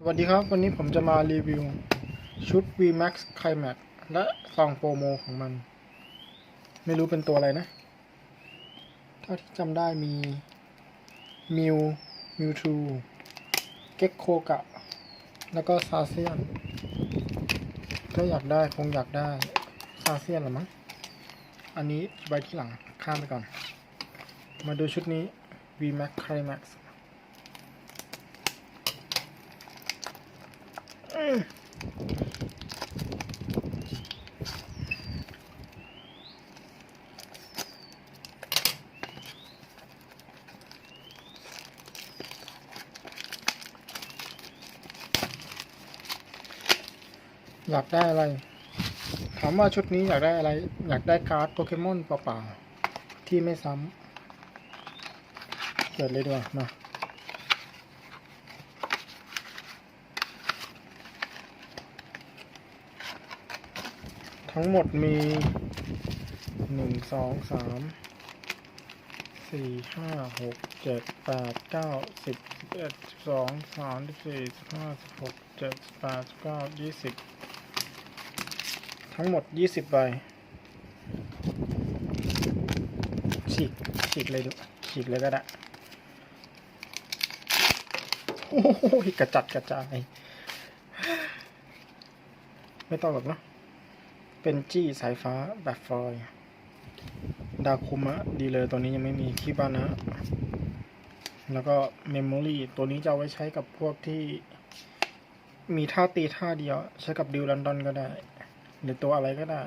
สวัสดีครับ วันนี้ผมจะมารีวิว ชุด VMAX Climax และซองโปรโมของมัน ไม่รู้เป็นตัวอะไรนะเท่าที่จำได้มีมิวมิวทูเก็กโคกะ แล้วก็ซาเซียนถ้าอยากได้คงอยากได้ซาเซียนหรือมั้งอันนี้ไว้ที่หลังข้ามไปก่อน มาดูชุดนี้ VMAX Climax อยากได้อะไร ถามว่าชุดนี้อยากได้อะไร อยากได้การ์ดโปเกมอนเปล่าๆที่ไม่ซ้ำเปิดเลยดีกว่ามา ทั้งหมดมีหนึ่งสองสามสี่ห้าหกเจ็ดแปดเก้าสิบเอ็ดสิบสองสามสิบสี่สิบห้าสิบหกเจ็ดแปดสิบเก้ายี่สิบทั้งหมดยี่สิบใบฉีกฉีกเลยดูฉีกเลยก็ได้โอ้โหกระจัดกระจายไม่ต้องหรอกเนาะ เป็นจี้สายฟ้าแบบฟอยล์ดาคุมะดีเลยตัวนี้ยังไม่มีคิบานะ แล้วก็เมมโมรีตัวนี้จะเอาไว้ใช้กับพวกที่ มีท่าตีท่าเดียว ใช้กับดิวลันดอนก็ได้ หรือตัวอะไรก็ได้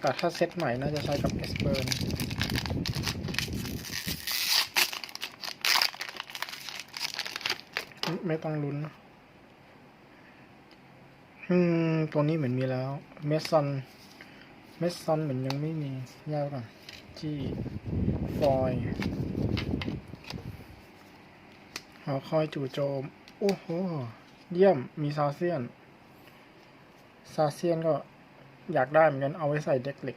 แต่ถ้าเซตใหม่น่าจะใช้กับเอสเปิร์นไม่ต้องลุ้นนะ อืม ตัวนี้เหมือนมีแล้ว เมสซอน เมสซอนเหมือนยังไม่มียกไว้ก่อนที่ฟอยล์หอคอยจู่โจม โอ้โห เยี่ยม มีซาเซียน ซาเซียนก็อยากได้เหมือนกัน เอาไว้ใส่เด็กเหล็ก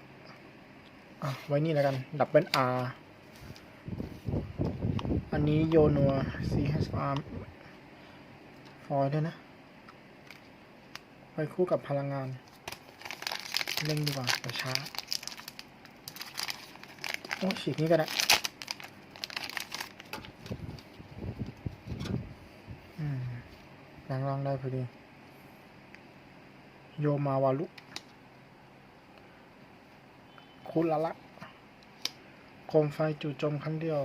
อะ ไว้นี่แล้วกัน ดับเบิลอาร์อันนี้โยนัว CHR ฟอยล์ด้วยนะ ไปคู่กับพลังงานเร่งดีกว่าเดี๋ยวช้า โอ้ฉีกนี้ก็ได้อืมแปลงร่างได้พอดี โยมาวาลุ คุณละละ โคมไฟจู่โจมครั้งเดียว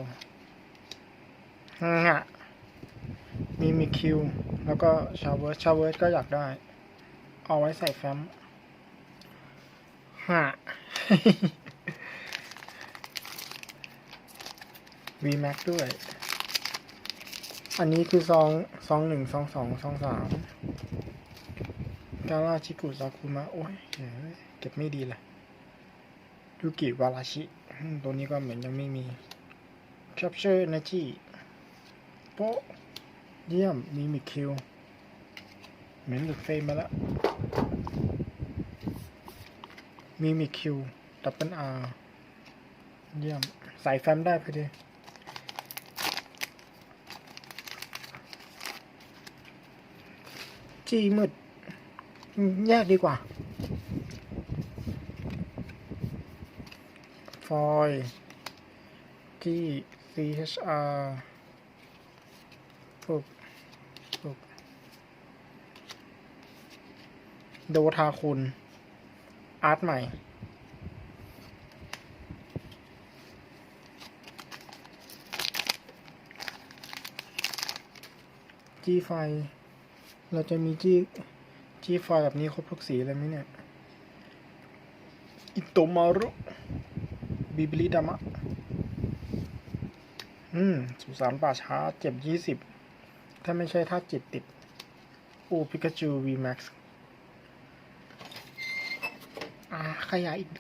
งะมีมีคิว แล้วก็ชาวเวิร์ชาวเวิร์ก็อยากได้ เอาไว้ใส่แฟ้มฮะ VMAX ด้วย อันนี้คือซองซองหนึ่งซองสองซองสามกาลาชิกุซาคุมะ โอ้ยเก็บไม่ดีเลยยูกิวาราชิ ตัวนี้ก็เหมือนยังไม่มี Capture Energy โปเยี่ยมมีมิคิวเหมือนหลุดเฟรมมาแล้ว มีมิคิวดับเบิลอาร์เยี่ยมใส่แฟ้มได้พอดีจีมืด แยกดีกว่า ฟอยจี CHR ปุ๊บปุ๊บโดทาคุณ อาร์ตใหม่ จีไฟ เราจะมีจีจีไฟแบบนี้ครบทุกสีเลยไหมเนี่ย อิโตมารุ บิบิลิดามะ อืมสุสานป่าช้า เจ็บยี่สิบ ถ้าไม่ใช่ถ้าจิตติด อูพิกาจู VMAX อ่า ขยายอีก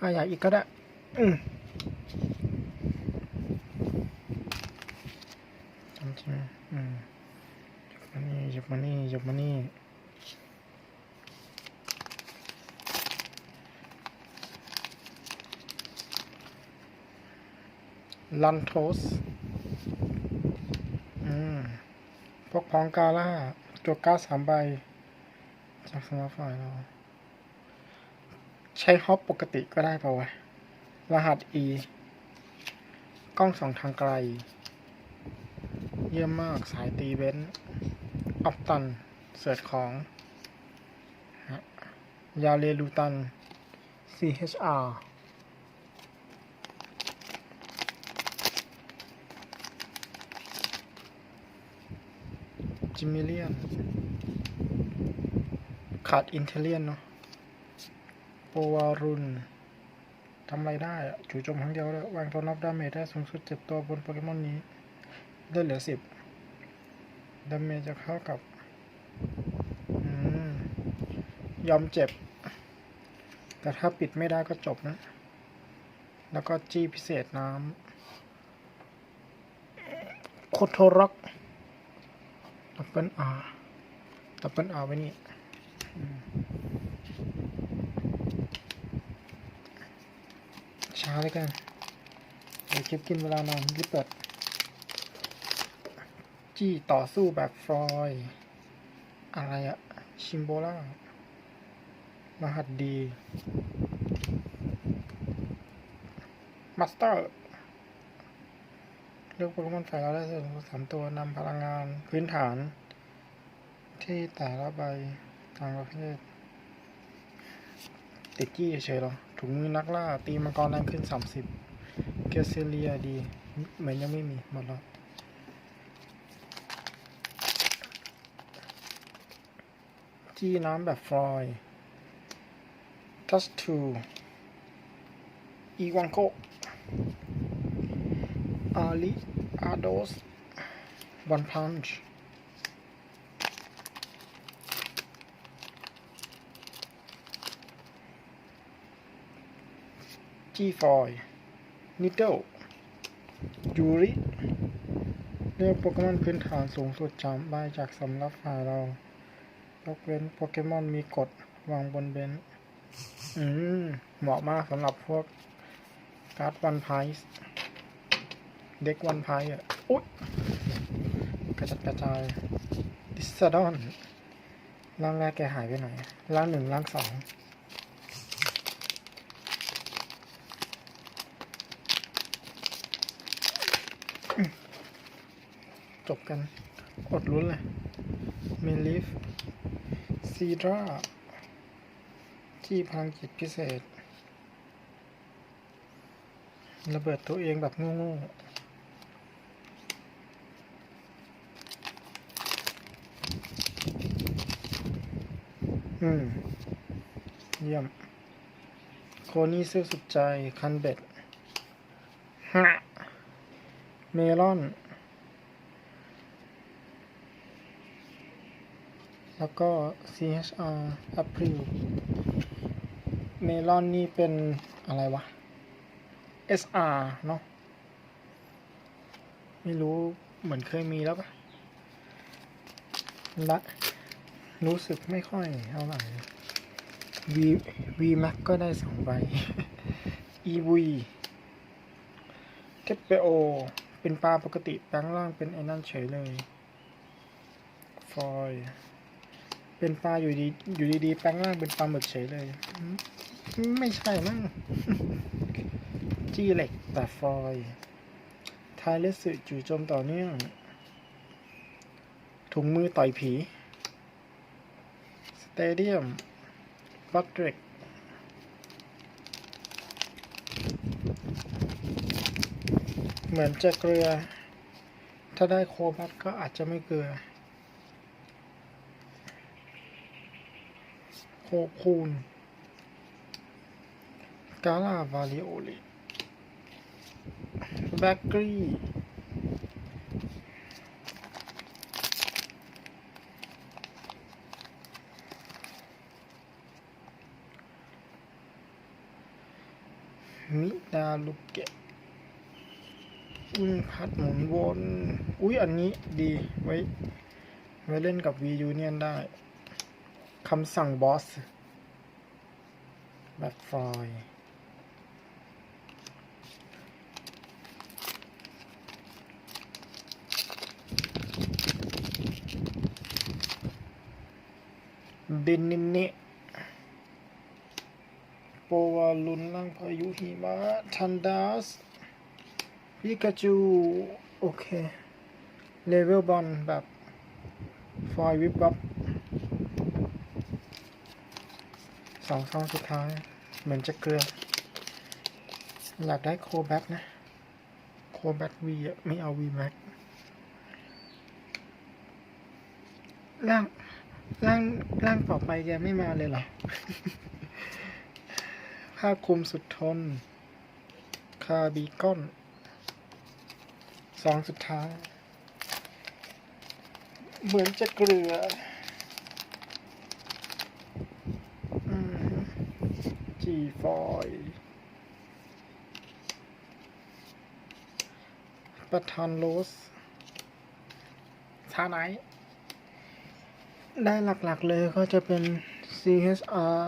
ขยายอีกก็ได้ อืมจำใช่ไหมอืมหยิบมานี่หยิบมานี่หยิบมานี่ลันโทสอืพกพองกาล่าจวกก้าสามใบ จากสำนักฝ่ายเรา ช้ฮอปปกติก็ได้ป่าวะ รหัส E กล้องสองทางไกล เยี่ยมมากสายตีเบนซ์ออฟตัน เสิร์ชของยาเลลูตัน CHR จิมมิเลียน ขาดอินเทเลียนเนาะ วารุนทำไรได้จู่โจมครั้งเดียวเลยววางตัวนับดาเมจได้สูงสุดเจ็ดตัวบนโปเกมอนนี้ได้เหลือสิบดาเมจจะเข้ากับอยอมเจ็บ แต่ถ้าปิดไม่ได้ก็จบนะ แล้วก็จี้พิเศษน้ำโคโทร็อกดับเบิลอาร์ดับเบิลอาร์ไว้นี่อืม ช้าเลยกันเดี๋ยวคลิปกินเวลานานรีบเปิด จี้ต่อสู้แบบฟลอยอะไรอะชิมโบล่ารหัสดีมาสเตอร์เลือกโปเกมอนฝ่เราได้ส่วนสามตัวนำพลังงานพื้นฐาน ที่แต่ละใบทางประเภทติดจี้เฉยหรอ ถุงมือนักล่า ตีมังกรแรงขึ้นสามสิบเกเซเลียดี เหมือนยังไม่มี หมดแล้วจี้น้ำแบบฟลอยทัชทูอีวังโกอาลิอาโดสวันพันช์ จี้ฟอยนิดเดิลยูริเลือกโปเกมอนพื้นฐานสูงสุดจำใบจากสำรับฝ่ายเรายกเว้นโปเกมอนมีกฎวางบนเบนอืม เหมาะมากสำหรับพวกการ์ดวันไพส์เด็กวันไพส์อะ อุ๊ย กระจัดกระจาย ดิสซาดอน ร่างแรกแกหายไปไหน ร่างหนึ่งร่างสอง จบกันอดลุ้นเลยเมลิฟซีดราที่พลังจิตพิเศษ ระเบิดตัวเองแบบโง่ๆอืม เยี่ยม โคนี่เสื้อสุดใจ คันเบ็ดฮะเมลอน แล้วก็ CHR April เมลอนนี่เป็นอะไรวะ SR เนาะไม่รู้เหมือนเคยมีแล้วปะละรู้สึกไม่ค่อยเท่าไหร่ V V Max ก็ได้สองใบ EV เทปโอเป็นปลาปกติแปลงร่างเป็นไอ้นั่นเฉยเลย ฟอยล์ เป็นปลาอยู่ดี อยู่ดีๆแปลงร่างเป็นปลาหมึกเฉยเลย ไม่ใช่มั้ง จี้เหล็กแต่ฟอยทายเลสสึจู่โจมต่อเนื่อง ถุงมือต่อยผี สเตเดียมบัตเดรกเหมือนจะเกลือ ถ้าได้โคบัตก็อาจจะไม่เกลือ โคคูนกาลาวาลิโอลิแบกกรีมิดาลุกเกะวิ่งพัดหมุนวน อุ๊ยอันนี้ดีไว้ ไว้เล่นกับวียูเนียนได้ คำสั่งบอสแบทฟอยบินนินเนโปวาลุนลังพายุหิมะทันดัสพิกาจู โอเค เลเวลบอลแบบ ฟอยวิบวับ สองซองสุดท้าย เหมือนจะเกลือ อยากได้โคแบ็กนะ โคแบ็กวีไม่เอาวีแม็กร่างร่างร่างต่อไปแกไม่มาเลยเหรอผ้าคลุมสุดทน คาบีก้อนสองสุดท้าย เหมือนจะเกลือ ฟอยประธานโรสทาไหน ได้หลักๆเลยก็จะเป็น CSR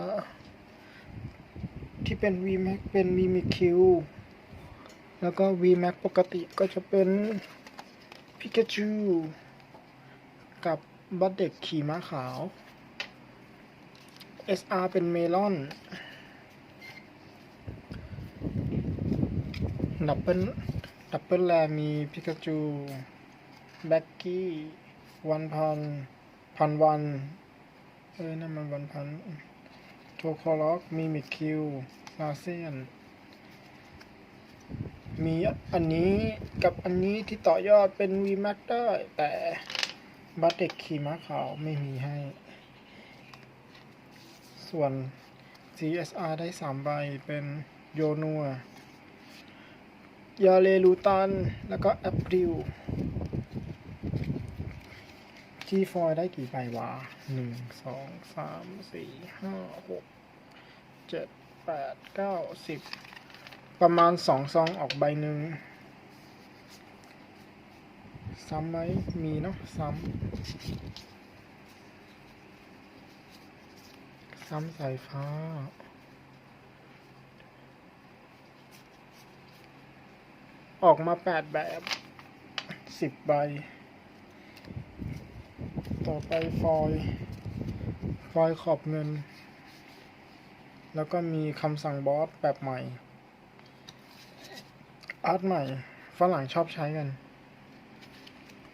ที่เป็น VMAX เป็น VMIQ แล้วก็ VMAX ปกติก็จะเป็น Pikachu กับบัตเด็กขี่ม้าขาว SR เป็นเมลอน ดับเบิลดับเบิลแลมีพิกาจูแบ็กกี้วันพันพันวันเอ้ยนั่นมันวันพันโทคอล็อกมีมิคิวลาเซียน มีอันนี้กับอันนี้ที่ต่อยอดเป็น VMAX ได้แต่บัตเด็กขี่ม้าขาวไม่มีให้ ส่วน CSR ได้3ใบเป็นโยนัว ยาเลลูตัน แล้วก็แอปริลจีฟอยได้กี่ใบวะหนึ่งสองสามสี่ห้าหกเจ็ดแปดเก้าสิบประมาณสองซองออกใบหนึ่งซ้ำไหมมีเนาะซ้ำซ้ำสายฟ้า ออกมาแปดแบบสิบใบ ต่อไปฟอยฟอยขอบเงิน แล้วก็มีคำสั่งบอสแบบใหม่ อาร์ตใหม่ฝรั่งชอบใช้กัน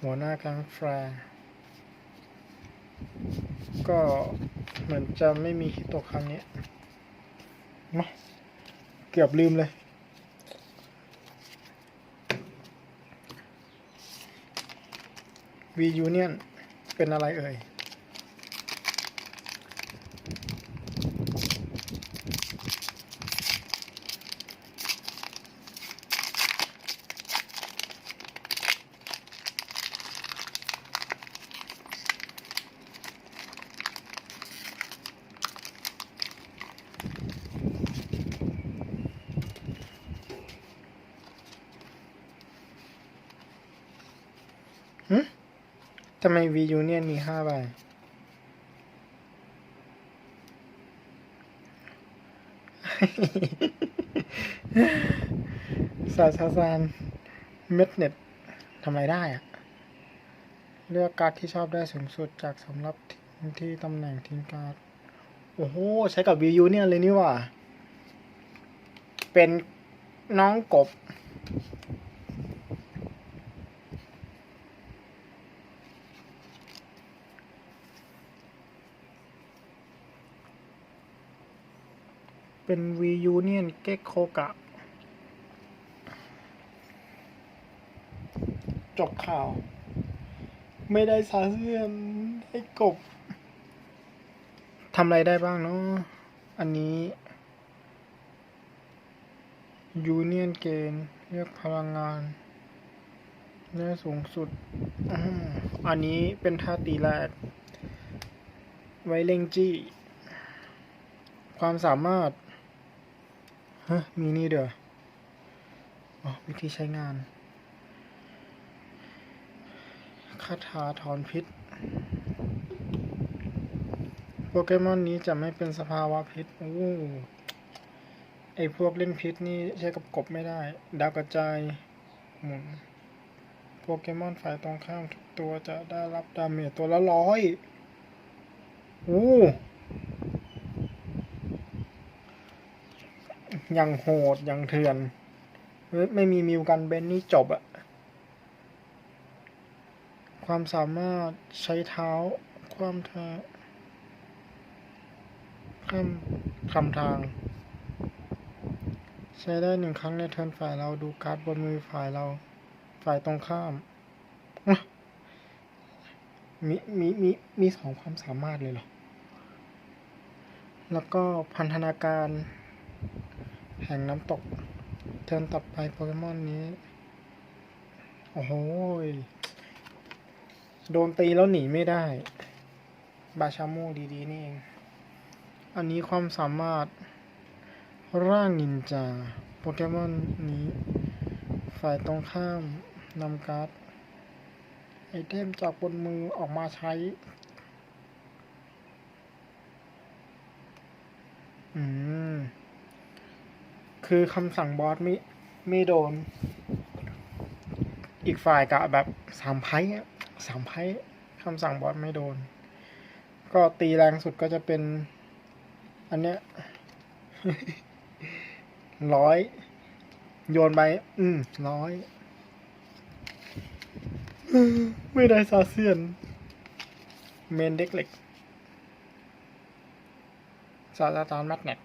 หัวหน้าแก๊งแฟร์ก็เหมือนจะไม่มีคิดตกครั้งนี้เนาะเกือบลืมเลย V Union เป็นอะไรเอ่ย ทำไม V Union มีห้าใบศาสตราจารย์เม็ดเน็ตทำอะไรได้อะเลือกการ์ดที่ชอบได้สูงสุดจากสำหรับที่ตำแหน่งทิ้งการ์ด โอ้โห ใช้กับ V Union เลยนี่ว่า เป็นน้องกบ เป็น V Union เก็กโคกะ จบข่าว ไม่ได้สาเสื่อมได้กบทำอะไรได้บ้างเนาะอันนี้ Union Gain เรียกพลังงานได้สูงสุด อันนี้เป็นท่าตีแรก ไว้เล็งจี้ ความสามารถ ฮะ มีนี่เด้ออ๋อวิธีใช้งาน คาถาถอนพิษ โปเกมอนนี้จะไม่เป็นสภาวะพิษโอ้ไอพวกเล่นพิษนี่ใช้กับกบไม่ได้ ดาวกระจาย หมุน โปเกมอนฝ่ายตรงข้ามทุกตัวจะได้รับดาเมจตัวละร้อย โอ้ ยังโหด ยังเถื่อน ไม่มีมิวกันเบนนี่จบอะความสามารถใช้เท้า ความทางข้ามคำทาง ใช้ได้หนึ่งครั้งในเทิร์นฝ่ายเราดูการ์ดบนมือฝ่ายเรา ฝ่ายตรงข้าม มีมีมีมีสองความสามารถเลยเหรอ แล้วก็พันธนาการ แห่งน้ำตก เทิร์นต่อไปโปเกมอนนี้ โอ้โหโดนตีแล้วหนีไม่ได้ บาชาโมดีๆ นี่เอง อันนี้ความสามารถ ร่างนินจา โปเกมอนนี้ ฝ่ายตรงข้ามนำการ์ดไอเทมจากบนมือออกมาใช้ อืม คือคำสั่งบอสไม่ไม่โดน อีกฝ่ายกะแบบสามไพ่อะสามไพ่คำสั่งบอสไม่โดน ก็ตีแรงสุดก็จะเป็น อันเนี้ยร้อยโยนไป อืมร้อยไม่ได้ซาเซียน เมนเด็กเหล็กซาตาตานแมกเนต